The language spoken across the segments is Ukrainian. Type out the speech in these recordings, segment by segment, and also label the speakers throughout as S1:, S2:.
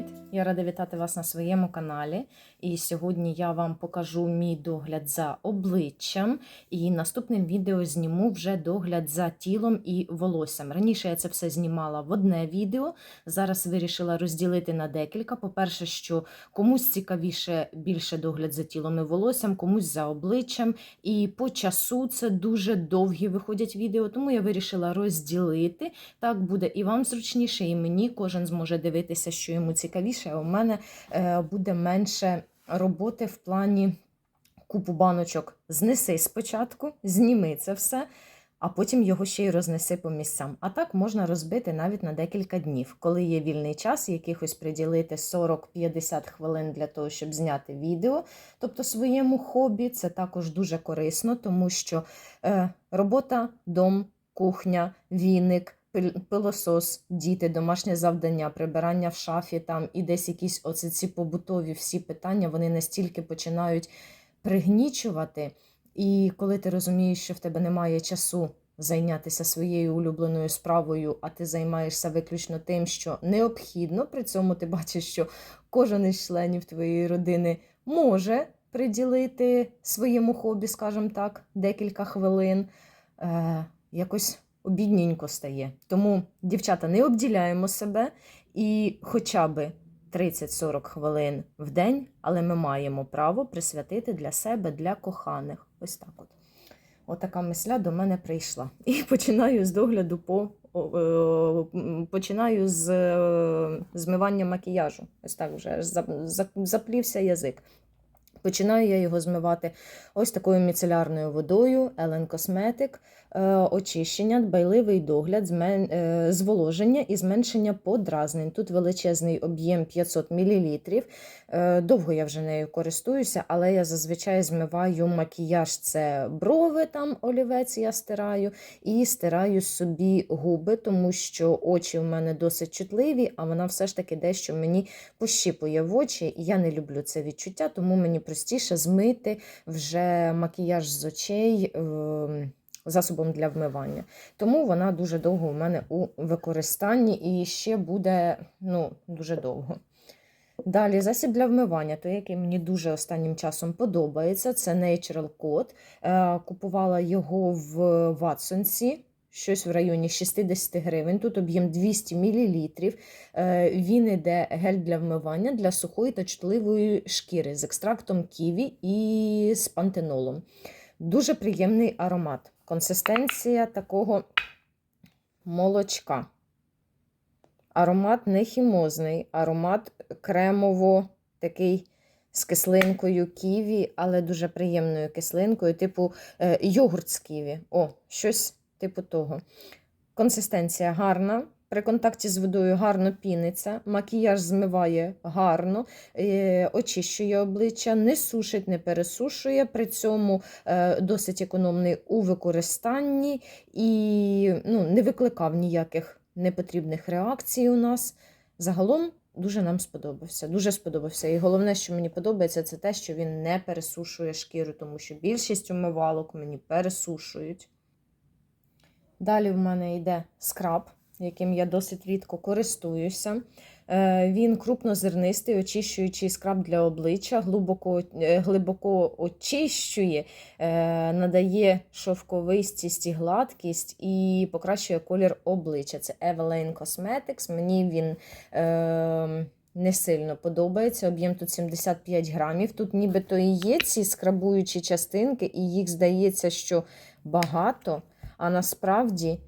S1: Привіт! Я рада вітати вас на своєму каналі. І сьогодні я вам покажу мій догляд за обличчям. І наступним відео зніму вже догляд за тілом і волоссям. Раніше я це все знімала в одне відео. Зараз вирішила розділити на декілька. По-перше, що комусь цікавіше більше догляд за тілом і волоссям, комусь за обличчям. І по часу це дуже довгі виходять відео, тому я вирішила розділити. Так буде і вам зручніше, і мені кожен зможе дивитися, що йому цікавіше. У мене е, буде менше роботи в плані купу баночок. Знеси спочатку, зніми це все, а потім його ще й рознеси по місцям. А так можна розбити навіть на декілька днів, коли є вільний час, якихось приділити 40-50 хвилин для того, щоб зняти відео. Тобто своєму хобі це також дуже корисно, тому що е, робота, дом, кухня, віник пилосос, діти, домашнє завдання, прибирання в шафі там і десь якісь оці ці побутові всі питання, вони настільки починають пригнічувати. І коли ти розумієш, що в тебе немає часу зайнятися своєю улюбленою справою, а ти займаєшся виключно тим, що необхідно, при цьому ти бачиш, що кожен із членів твоєї родини може приділити своєму хобі, скажімо так, декілька хвилин. Е, якось обідненько стає. Тому, дівчата, не обділяємо себе і хоча б 30-40 хвилин в день, але ми маємо право присвятити для себе, для коханих. Ось так от. Отака мисля до мене прийшла. І починаю з догляду по. е, Починаю з е, змивання макіяжу. Ось так вже заплівся язик. Починаю я його змивати ось такою міцелярною водою, Ellen Cosmetic, очищення, дбайливий догляд, е, зволоження і зменшення подразнень. Тут величезний об'єм 500 мл. Е, довго я вже нею користуюся, але я зазвичай змиваю макіяж. Це брови, там олівець я стираю, і стираю собі губи, тому що очі в мене досить чутливі, а вона все ж таки дещо мені пощіпує в очі. Я не люблю це відчуття, тому мені простіше змити вже макіяж з очей. ем, Засобом для вмивання. Тому вона дуже довго у мене у використанні і ще буде ну, дуже довго. Далі засіб для вмивання, той, який мені дуже останнім часом подобається, це Natural Code. Е, Купувала його в Ватсонсі, щось в районі 60 гривень. Тут об'єм 200 мл. Е, Він іде гель для вмивання для сухої та чутливої шкіри з екстрактом ківі і з пантенолом. Дуже приємний аромат. Консистенція такого молочка. Аромат не хімозний, аромат кремово такий з кислинкою ківі, але дуже приємною кислинкою, типу е, йогурт з ківі. О, щось типу того. Консистенція гарна. При контакті з водою гарно піниться, макіяж змиває гарно, е, очищує обличчя, не сушить, не пересушує. При цьому е, досить економний у використанні і ну, не викликав ніяких непотрібних реакцій у нас. Загалом дуже нам сподобався. Дуже сподобався. І головне, що мені подобається, це те, що він не пересушує шкіру, тому що більшість умивалок мені пересушують. Далі в мене йде скраб, яким я досить рідко користуюся. Е, Він крупнозернистий, очищуючий скраб для обличчя, глибоко, е, глибоко очищує, е, надає шовковистість і гладкість і покращує колір обличчя. Це Eveline Cosmetics. Мені він. Е, не сильно подобається. Об'єм тут 75 грамів. Тут нібито і є ці скрабуючі частинки, і їх здається, що багато, а насправді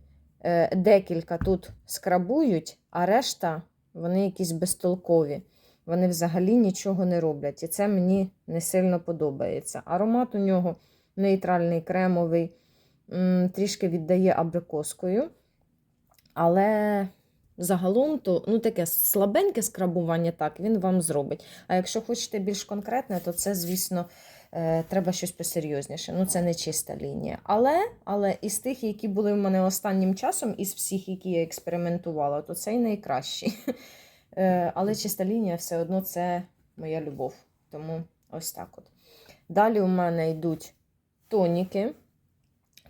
S1: декілька тут скрабують, а решта вони якісь безтолкові. Вони взагалі нічого не роблять. І це мені не сильно подобається. Аромат у нього нейтральний, кремовий, трішки віддає абрикоскою. Але загалом то ну, таке слабеньке скрабування, так, він вам зробить. А якщо хочете більш конкретне, то це, звісно, е, треба щось посерйозніше. Ну, це не чиста лінія. Але, але із тих, які були в мене останнім часом, із всіх, які я експериментувала, то цей найкращий. Е, Але чиста лінія все одно це моя любов. Тому ось так от. Далі у мене йдуть тоніки.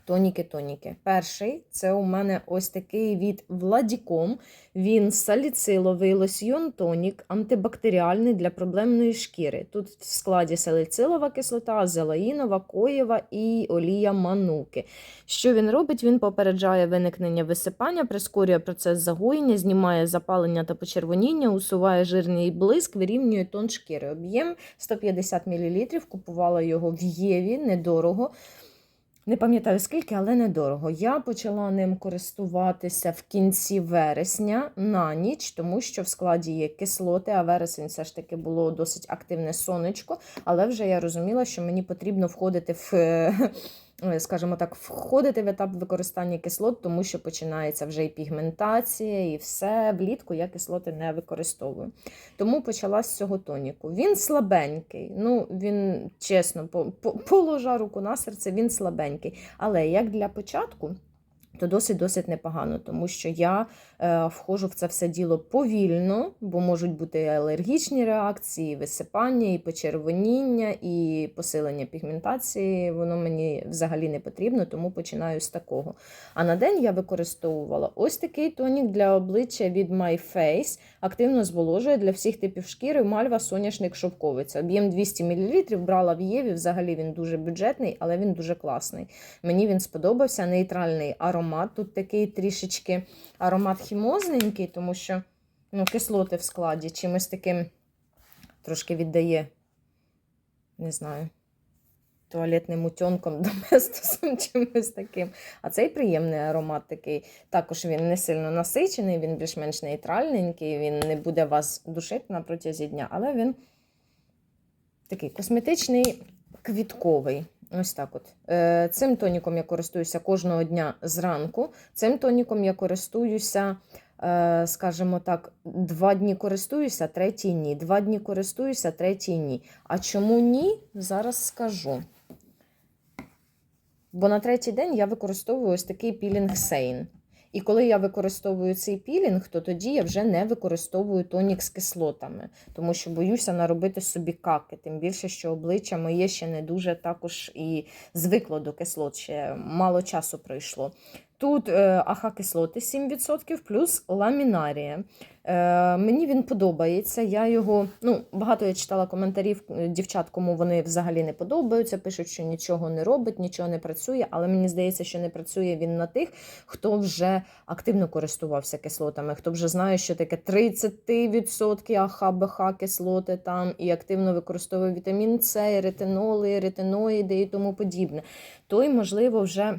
S1: Тоніки-тоніки. Перший це у мене ось такий від Владіком. Він саліциловий лосьйон тонік, антибактеріальний для проблемної шкіри. Тут в складі саліцилова кислота, зелаїнова, коєва і олія мануки. Що він робить? Він попереджає виникнення висипання, прискорює процес загоєння, знімає запалення та почервоніння, усуває жирний блиск, вирівнює тон шкіри. Об'єм 150 мл. Купувала його в Єві недорого. Не пам'ятаю скільки, але недорого. Я почала ним користуватися в кінці вересня на ніч, тому що в складі є кислоти, а вересень все ж таки було досить активне сонечко. Але вже я розуміла, що мені потрібно входити в. Е, Скажімо так, входити в етап використання кислот, тому що починається вже і пігментація, і все. Влітку я кислоти не використовую. Тому почала з цього тоніку. Він слабенький. Ну, він чесно, по, по, положа руку на серце, він слабенький. Але як для початку, то досить-досить непогано, тому що я е, входжу в це все діло повільно, бо можуть бути алергічні реакції, висипання, і почервоніння, і посилення пігментації. Воно мені взагалі не потрібно, тому починаю з такого. А на день я використовувала ось такий тонік для обличчя від My Face. Активно зволожує для всіх типів шкіри мальва соняшник шовковиця. Об'єм 200 мл брала в Єві. Взагалі він дуже бюджетний, але він дуже класний. Мені він сподобався. Нейтральний аромат. Тут такий трішечки аромат хімозненький, тому що ну, кислоти в складі чимось таким трошки віддає, не знаю, туалетним утьонком, доместосом, чимось таким. А цей приємний аромат такий. Також він не сильно насичений, він більш-менш нейтральненький, він не буде вас душити на протязі дня, але він такий косметичний, квітковий. Ось так от. Е, Цим тоніком я користуюся кожного дня зранку. Цим тоніком я користуюся, е, скажімо так, два дні користуюся, третій ні. Два дні користуюся, третій ні. А чому ні? Зараз скажу. Бо на третій день я використовую ось такий пілінг Сейн. І коли я використовую цей пілінг, то тоді я вже не використовую тонік з кислотами, тому що боюся наробити собі каки. Тим більше, що обличчя моє ще не дуже також і звикло до кислот, ще мало часу пройшло. Тут е, аха-кислоти 7% плюс ламінарія. Е, мені він подобається. Я його, ну, багато я читала коментарів е, дівчат, кому вони взагалі не подобаються, пишуть, що нічого не робить, нічого не працює, але мені здається, що не працює він на тих, хто вже активно користувався кислотами, хто вже знає, що таке 30% АХ-БХ кислоти там і активно використовує вітамін С, ретиноли, ретиноїди і тому подібне. Той, можливо, вже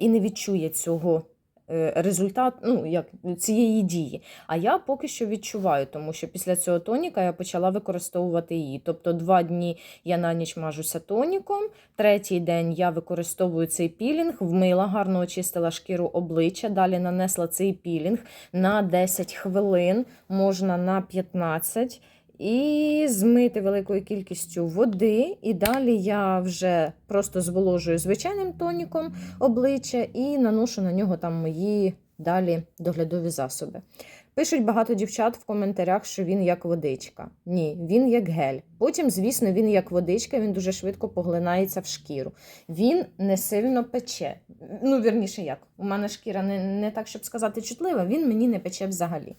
S1: і не відчує цього е, результат, ну, як цієї дії. А я поки що відчуваю, тому що після цього тоніка я почала використовувати її. Тобто два дні я на ніч мажуся тоніком, третій день я використовую цей пілінг, вмила, гарно очистила шкіру обличчя, далі нанесла цей пілінг на 10 хвилин, можна на 15 і змити великою кількістю води. І далі я вже просто зволожую звичайним тоніком обличчя і наношу на нього там мої далі доглядові засоби. Пишуть багато дівчат в коментарях, що він як водичка. Ні, він як гель. Потім, звісно, він як водичка, він дуже швидко поглинається в шкіру. Він не сильно пече. Ну, вірніше, як. У мене шкіра не, не так, щоб сказати, чутлива, він мені не пече взагалі.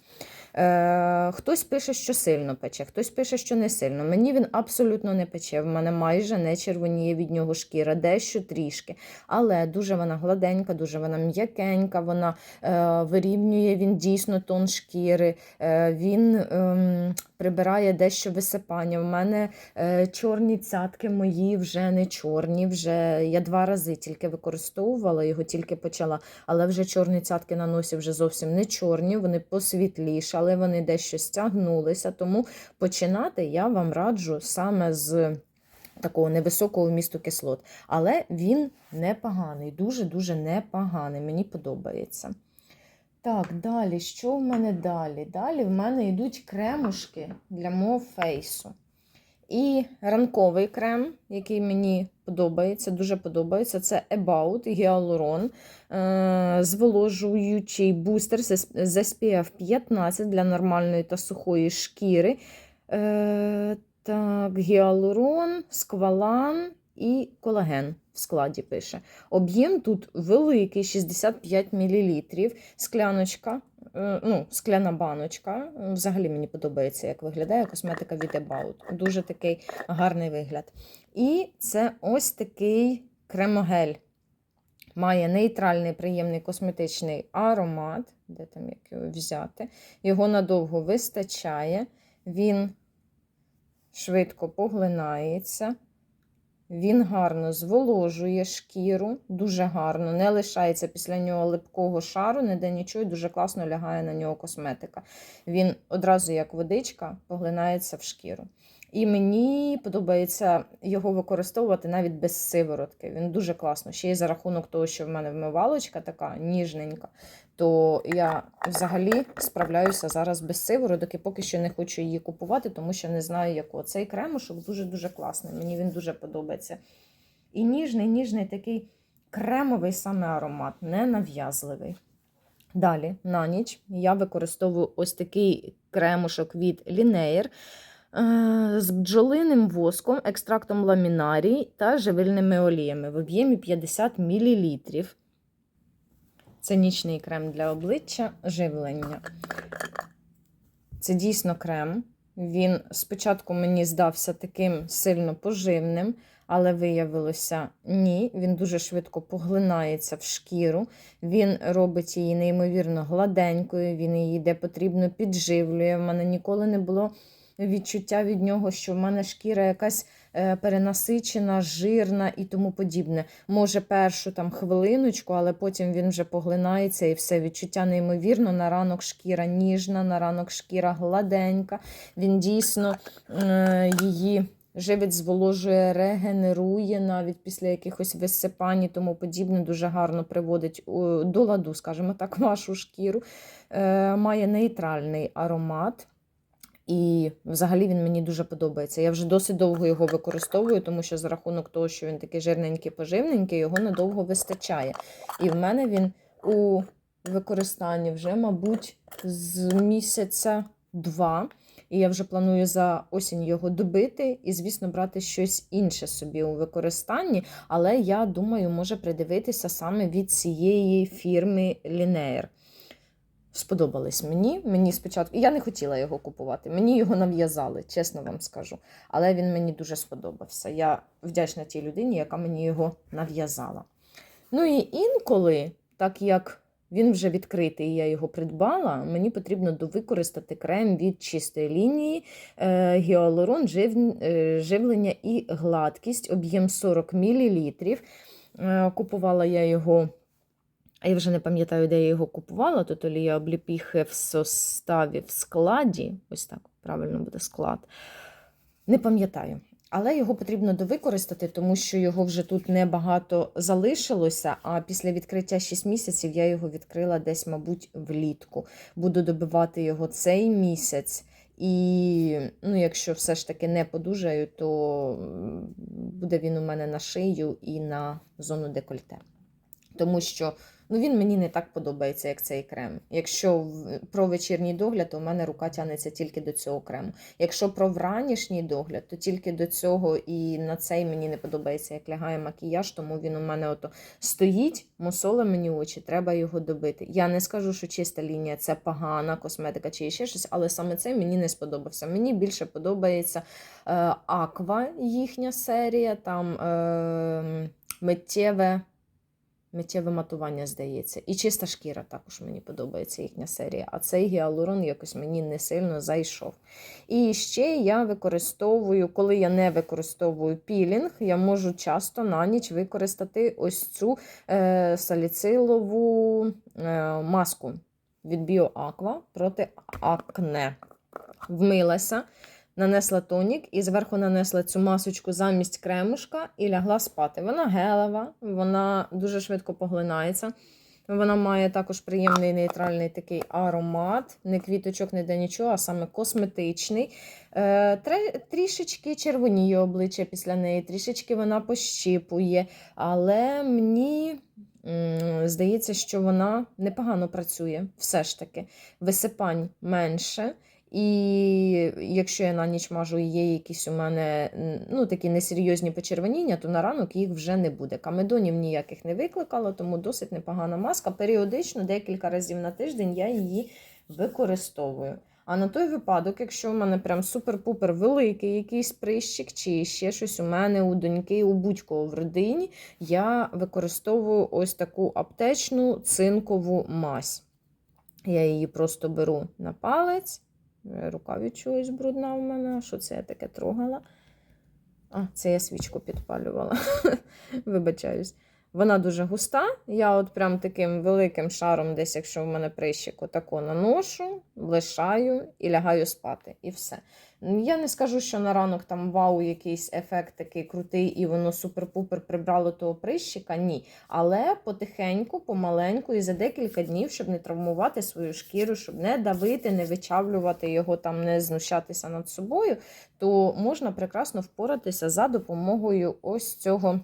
S1: Е, хтось пише, що сильно пече, хтось пише, що не сильно. Мені він абсолютно не пече. В мене майже не червоніє від нього шкіра, дещо трішки. Але дуже вона гладенька, дуже вона м'якенька, вона е, вирівнює він дійсно тон шкіри, е, він е, прибирає дещо висипання. В мене е, чорні цятки мої вже не чорні. Вже я два рази тільки використовувала його, тільки почала, але вже чорні цятки на носі вже зовсім не чорні, вони посвітлішали, вони дещо стягнулися. Тому починати я вам раджу саме з. Такого невисокого вмісту кислот. Але він непоганий, дуже-дуже непоганий. Мені подобається. Так, далі, що в мене далі? Далі в мене йдуть кремушки для мого фейсу. І ранковий крем, який мені подобається, дуже подобається, це About Hyaluron, е, зволожуючий бустер з з SPF 15 для нормальної та сухої шкіри. Е, Так, гіалурон, сквалан і колаген. В складі пише. Об'єм тут великий, 65 мл. Скляночка, е, ну, скляна баночка. Взагалі мені подобається, як виглядає косметика від About. Дуже такий гарний вигляд. І це ось такий кремогель. Має нейтральний приємний косметичний аромат. Де там як його взяти? Його надовго вистачає. Він швидко поглинається. Він гарно зволожує шкіру, дуже гарно, не лишається після нього липкого шару, ніде нічого, і дуже класно лягає на нього косметика. Він одразу, як водичка, поглинається в шкіру. І мені подобається його використовувати навіть без сиворотки. Він дуже класно. Ще й за рахунок того, що в мене вмивалочка така ніжненька, то я взагалі справляюся зараз без сивороток і поки що не хочу її купувати, тому що не знаю яку. Цей кремушок дуже-дуже класний. Мені він дуже подобається. І ніжний, ніжний такий кремовий саме аромат, не нав'язливий. Далі, на ніч, я використовую ось такий кремушок від Linear е, з бджолиним воском, екстрактом ламінарій та живильними оліями в об'ємі 50 мл. Це нічний крем для обличчя живлення. Це дійсно крем. Він спочатку мені здався таким сильно поживним, але виявилося ні. Він дуже швидко поглинається в шкіру, він робить її неймовірно гладенькою, він її де потрібно підживлює. В мене ніколи не було відчуття від нього, що в мене шкіра якась перенасичена, жирна і тому подібне. Може, першу там хвилиночку, але потім він вже поглинається і все відчуття неймовірно. На ранок шкіра ніжна, на ранок шкіра гладенька. Він дійсно е, її. Живить, зволожує, регенерує навіть після якихось висипань і тому подібне, дуже гарно приводить до ладу, скажімо так, вашу шкіру. Е, має нейтральний аромат. І взагалі він мені дуже подобається. Я вже досить довго його використовую, тому що за рахунок того, що він такий жирненький, поживненький, його надовго вистачає. І в мене він у використанні вже, мабуть, з місяця два. І я вже планую за осінь його добити і, звісно, брати щось інше собі у використанні. Але я думаю, може придивитися саме від цієї фірми Linear. Сподобались мені. Мені спочатку. Я не хотіла його купувати. Мені його нав'язали, чесно вам скажу. Але він мені дуже сподобався. Я вдячна тій людині, яка мені його нав'язала. Ну і інколи, так як він вже відкритий, і я його придбала, мені потрібно довикористати крем від чистої лінії е, гіалурон, е, живлення і гладкість, об'єм 40 мл. Е, купувала я його. А я вже не пам'ятаю, де я його купувала. Тут олія обліпіхи в составі в складі. Ось так правильно буде склад. Не пам'ятаю. Але його потрібно довикористати, тому що його вже тут небагато залишилося. А після відкриття 6 місяців я його відкрила десь, мабуть, влітку. Буду добивати його цей місяць. І ну, якщо все ж таки не подужаю, то буде він у мене на шию і на зону декольте. Тому що ну, він мені не так подобається, як цей крем. Якщо про вечірній догляд, то у мене рука тягнеться тільки до цього крему. Якщо про вранішній догляд, то тільки до цього і на цей мені не подобається, як лягає макіяж, тому він у мене ото стоїть, мусоле мені очі, треба його добити. Я не скажу, що чиста лінія це погана косметика чи ще щось, але саме цей мені не сподобався. Мені більше подобається е, Аква, їхня серія, там е, миттєве. Миттєве матування, здається. І чиста шкіра також мені подобається їхня серія. А цей гіалурон якось мені не сильно зайшов. І ще я використовую, коли я не використовую пілінг, я можу часто на ніч використати ось цю е, саліцилову е, маску від BioAqua проти акне. Вмилася, нанесла тонік і зверху нанесла цю масочку замість кремушка і лягла спати. Вона гелева, вона дуже швидко поглинається. Вона має також приємний нейтральний такий аромат, не квіточок, не де нічого, а саме косметичний. Е, трішечки червоніє обличчя після неї, трішечки вона пощіпує, але мені здається, що вона непогано працює, все ж таки. Висипань менше. І якщо я на ніч мажу і є якісь у мене ну, такі несерйозні почервоніння, то на ранок їх вже не буде. Камедонів ніяких не викликало, тому досить непогана маска. Періодично, декілька разів на тиждень я її використовую. А на той випадок, якщо в мене прям супер-пупер великий якийсь прищик, чи ще щось у мене у доньки, у будь-кого в родині, я використовую ось таку аптечну цинкову мазь. Я її просто беру на палець. Рука від чогось брудна в мене. Що це я таке трогала? А, це я свічку підпалювала. Вибачаюсь. Вона дуже густа. Я от прям таким великим шаром, десь, якщо в мене прищик, отако наношу, лишаю і лягаю спати. І все. Я не скажу, що на ранок там вау, якийсь ефект такий крутий, і воно супер-пупер прибрало того прищика. Ні. Але потихеньку, помаленьку і за декілька днів, щоб не травмувати свою шкіру, щоб не давити, не вичавлювати його, там, не знущатися над собою, то можна прекрасно впоратися за допомогою ось цього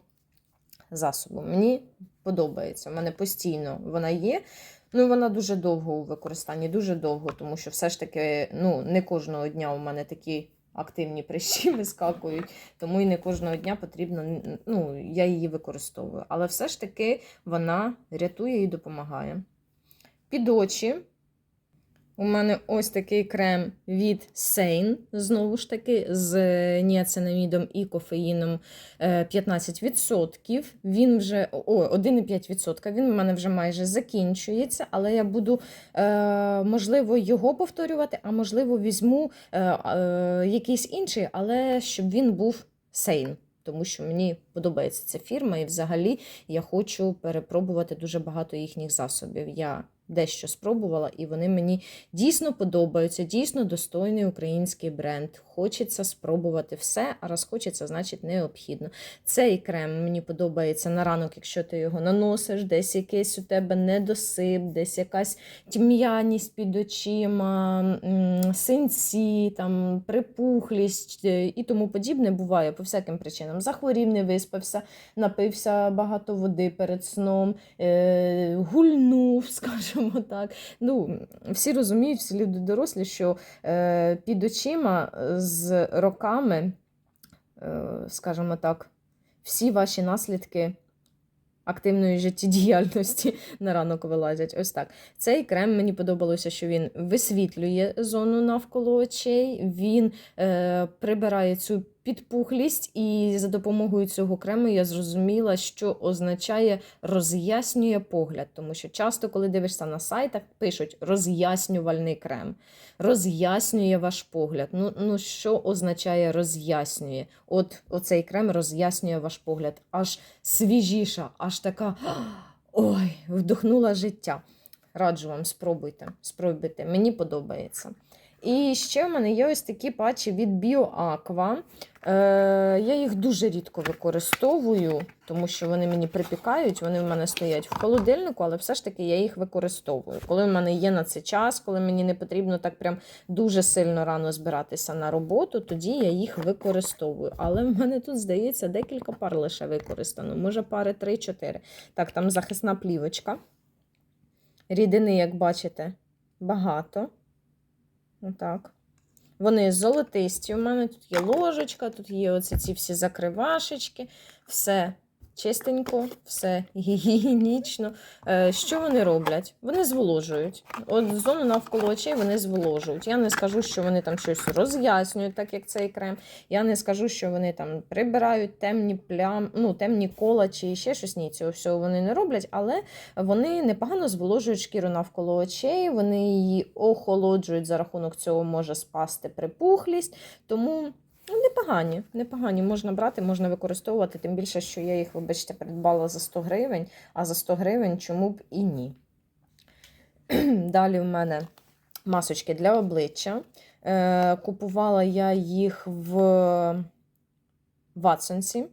S1: засобу. Мені подобається. У мене постійно вона є. Ну, вона дуже довго у використанні, дуже довго, тому що все ж таки ну, не кожного дня у мене такі активні прищі вискакують, тому і не кожного дня потрібно, ну, я її використовую. Але все ж таки вона рятує і допомагає. Під очі у мене ось такий крем від Sein, знову ж таки, з ніацинамідом і кофеїном е, 15%. Він вже о, 1,5%. Він у мене вже майже закінчується, але я буду, е, можливо, його повторювати, а можливо, візьму е, е, якийсь інший, але щоб він був Sein. Тому що мені подобається ця фірма, і взагалі я хочу перепробувати дуже багато їхніх засобів. Я дещо спробувала, і вони мені дійсно подобаються, дійсно достойний український бренд. Хочеться спробувати все, а раз хочеться, значить необхідно. Цей крем мені подобається на ранок, якщо ти його наносиш, десь якийсь у тебе недосип, десь якась тьмяність під очима, синці, там, припухлість е, і тому подібне буває по всяким причинам. Захворів, не виспався, напився багато води перед сном, е, гульнув, скажімо так. Ну, всі розуміють, всі люди дорослі, що е, під очима е, з роками, е, скажімо так, всі ваші наслідки активної життєдіяльності на ранок вилазять. Ось так. Цей крем мені подобалося, що він висвітлює зону навколо очей, він е, прибирає цю підпухлість, і за допомогою цього крему я зрозуміла, що означає роз'яснює погляд. Тому що часто, коли дивишся на сайтах, пишуть роз'яснювальний крем, роз'яснює ваш погляд. Ну, ну що означає роз'яснює? От оцей крем роз'яснює ваш погляд. Аж свіжіша, аж така ой, вдохнула життя. Раджу вам, спробуйте. спробуйте. Мені подобається. І ще в мене є ось такі патчі від BioAqua. Е, я їх дуже рідко використовую, тому що вони мені припікають, вони в мене стоять в холодильнику, але все ж таки я їх використовую. Коли в мене є на це час, коли мені не потрібно так прям дуже сильно рано збиратися на роботу, тоді я їх використовую. Але в мене тут, здається, декілька пар лише використано, може пари 3-4. Так, там захисна плівочка. Рідини, як бачите, багато. Отак. Вони золотисті. У мене тут є ложечка, тут є оці ці всі закривашечки, все чистенько, все гігієнічно. Е, Що вони роблять? Вони зволожують. От зону навколо очей вони зволожують. Я не скажу, що вони там щось роз'яснюють, так як цей крем. Я не скажу, що вони там прибирають темні плям, ну, темні кола чи ще щось. Ні, цього всього вони не роблять, але вони непогано зволожують шкіру навколо очей, вони її охолоджують, за рахунок цього може спасти припухлість. Тому непогані, непогані можна брати, можна використовувати, тим більше, що я їх, вибачте, придбала за 100 гривень, а за 100 гривень чому б і ні. Далі в мене масочки для обличчя. Е, Купувала я їх в Ватсонсі.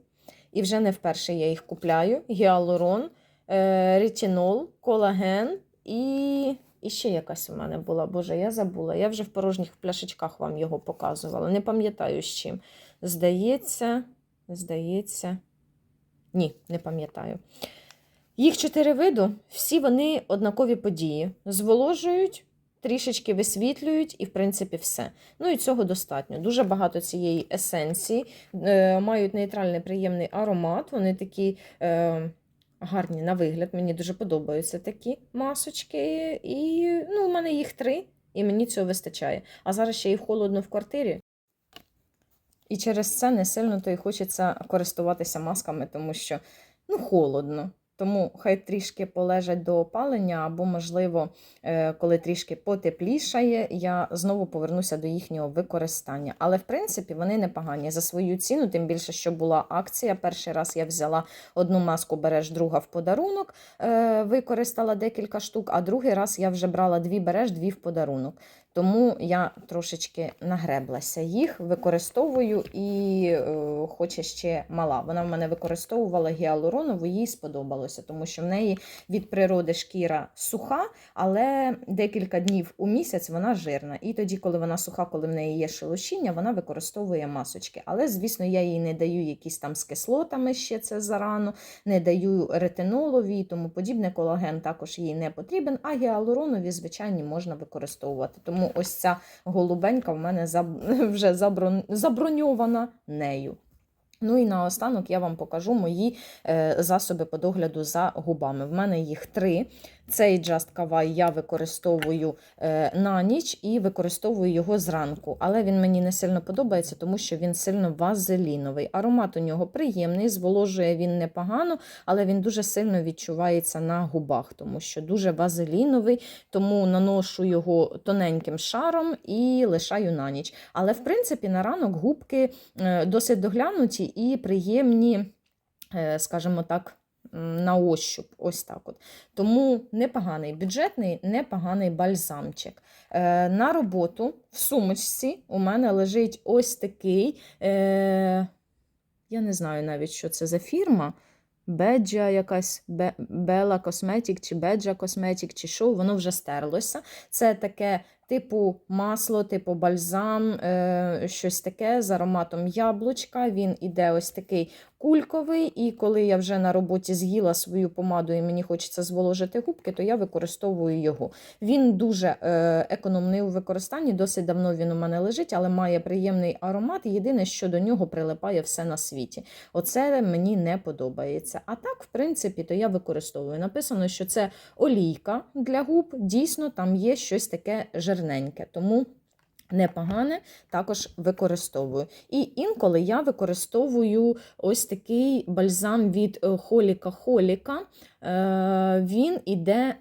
S1: І вже не вперше я їх купляю. Гіалурон, е, ретинол, колаген і, і ще якась у мене була. Боже, я забула. Я вже в порожніх пляшечках вам його показувала. Не пам'ятаю з чим. Здається, здається, ні, не пам'ятаю. Їх чотири виду, всі вони однакові події. Зволожують, трішечки висвітлюють, і, в принципі, все. Ну і цього достатньо. Дуже багато цієї есенції, е, мають нейтральний приємний аромат. Вони такі. Е, Гарні на вигляд, мені дуже подобаються такі масочки. І ну, у мене їх три, і мені цього вистачає. А зараз ще й холодно в квартирі. І через це не сильно то й хочеться користуватися масками, тому що ну, холодно. Тому хай трішки полежать до опалення, або, можливо, е, коли трішки потеплішає, я знову повернуся до їхнього використання. Але, в принципі, вони непогані за свою ціну, тим більше, що була акція. Перший раз я взяла одну маску, береш друга в подарунок, е, використала декілька штук, а другий раз я вже брала дві береш, дві в подарунок. Тому я трошечки нагреблася їх, використовую і е, хоче ще мала. Вона в мене використовувала гіалуронову, їй сподобалося, тому що в неї від природи шкіра суха, але декілька днів у місяць вона жирна. І тоді, коли вона суха, коли в неї є шелушіння, вона використовує масочки. Але, звісно, я їй не даю якісь там з кислотами ще це зарано, не даю ретинолові тому подібне. Колаген також їй не потрібен, а гіалуронові, звичайні, можна використовувати. Тому ось ця голубенька в мене вже заброн- заброньована нею. Ну і наостанок я вам покажу мої е, засоби по догляду за губами. В мене їх три. Цей Just Kawaii я використовую е, на ніч і використовую його зранку. Але він мені не сильно подобається, тому що він сильно вазеліновий. Аромат у нього приємний, зволожує він непогано, але він дуже сильно відчувається на губах, тому що дуже вазеліновий, тому наношу його тоненьким шаром і лишаю на ніч. Але в принципі на ранок губки е, досить доглянуті і приємні, е, скажімо так. На ощуп, ось так от. Тому непоганий бюджетний, непоганий бальзамчик. Е, на роботу в сумочці у мене лежить ось такий. Е, я не знаю навіть, що це за фірма. Беджа якась Бела Косметік чи Беджа Косметік, чи що, воно вже стерлося. Це таке типу масло, типу бальзам, е, щось таке з ароматом яблучка. Він іде ось такий кульковий, і коли я вже на роботі з'їла свою помаду і мені хочеться зволожити губки, то я використовую його. Він дуже е, економний у використанні, досить давно він у мене лежить, але має приємний аромат. Єдине, що до нього прилипає все на світі. Оце мені не подобається. А так, в принципі, то я використовую. Написано, що це олійка для губ. Дійсно, там є щось таке жирненьке. Тому. Непогане, також використовую. І інколи я використовую ось такий бальзам від е, Холіка Холіка. Е, Він іде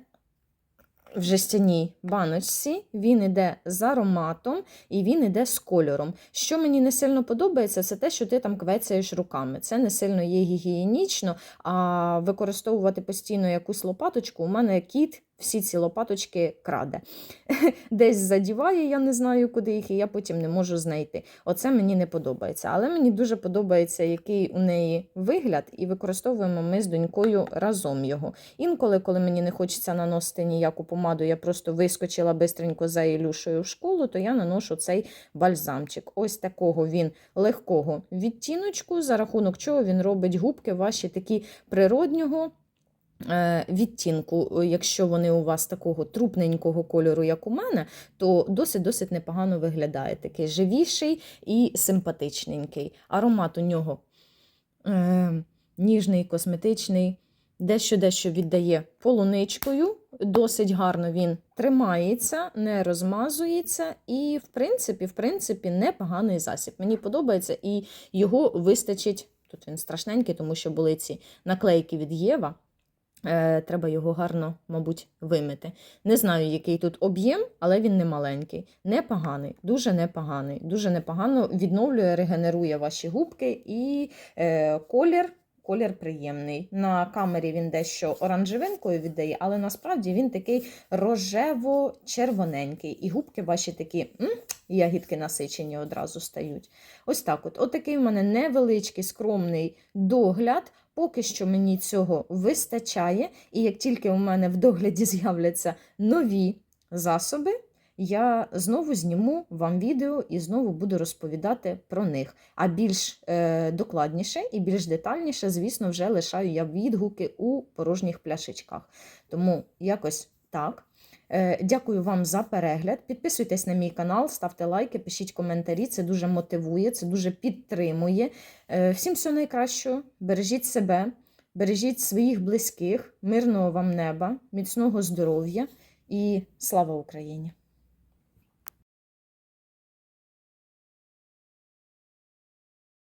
S1: в жестяній баночці, він іде з ароматом і він іде з кольором. Що мені не сильно подобається, це те, що ти там квецяєш руками. Це не сильно є гігієнічно, а використовувати постійно якусь лопаточку. У мене кіт всі ці лопаточки краде. Десь задіває, я не знаю, куди їх, і я потім не можу знайти. Оце мені не подобається. Але мені дуже подобається, який у неї вигляд, і використовуємо ми з донькою разом його. Інколи, коли мені не хочеться наносити ніяку помаду, я просто вискочила бистренько за Ілюшею в школу, то я наношу цей бальзамчик. Ось такого він легкого відтіночку, за рахунок чого він робить губки ваші такі природнього. Е, Відтінку, якщо вони у вас такого трупненького кольору, як у мене, то досить-досить непогано виглядає. Такий живіший і симпатичненький. Аромат у нього е, ніжний, косметичний, дещо-дещо віддає полуничкою. Досить гарно він тримається, не розмазується, і, в принципі, в принципі, непоганий засіб. Мені подобається, і його вистачить. Тут він страшненький, тому що були ці наклейки від Єва. Е, Треба його гарно, мабуть, вимити. Не знаю, який тут об'єм, але він не маленький. Непоганий, дуже непоганий. Дуже непогано відновлює, регенерує ваші губки і е, колір. Колір приємний. На камері він дещо оранжевинкою віддає, але насправді він такий рожево-червоненький. І губки ваші такі м, ягідки насичені одразу стають. Ось так от. Отакий в мене невеличкий, скромний догляд. Поки що мені цього вистачає, і як тільки у мене в догляді з'являться нові засоби, я знову зніму вам відео і знову буду розповідати про них. А більш е, докладніше і більш детальніше, звісно, вже лишаю я відгуки у порожніх пляшечках. Тому якось так. Е, Дякую вам за перегляд. Підписуйтесь на мій канал, ставте лайки, пишіть коментарі. Це дуже мотивує, це дуже підтримує. Е, Всім всього найкращого. Бережіть себе, бережіть своїх близьких, мирного вам неба, міцного здоров'я і слава Україні!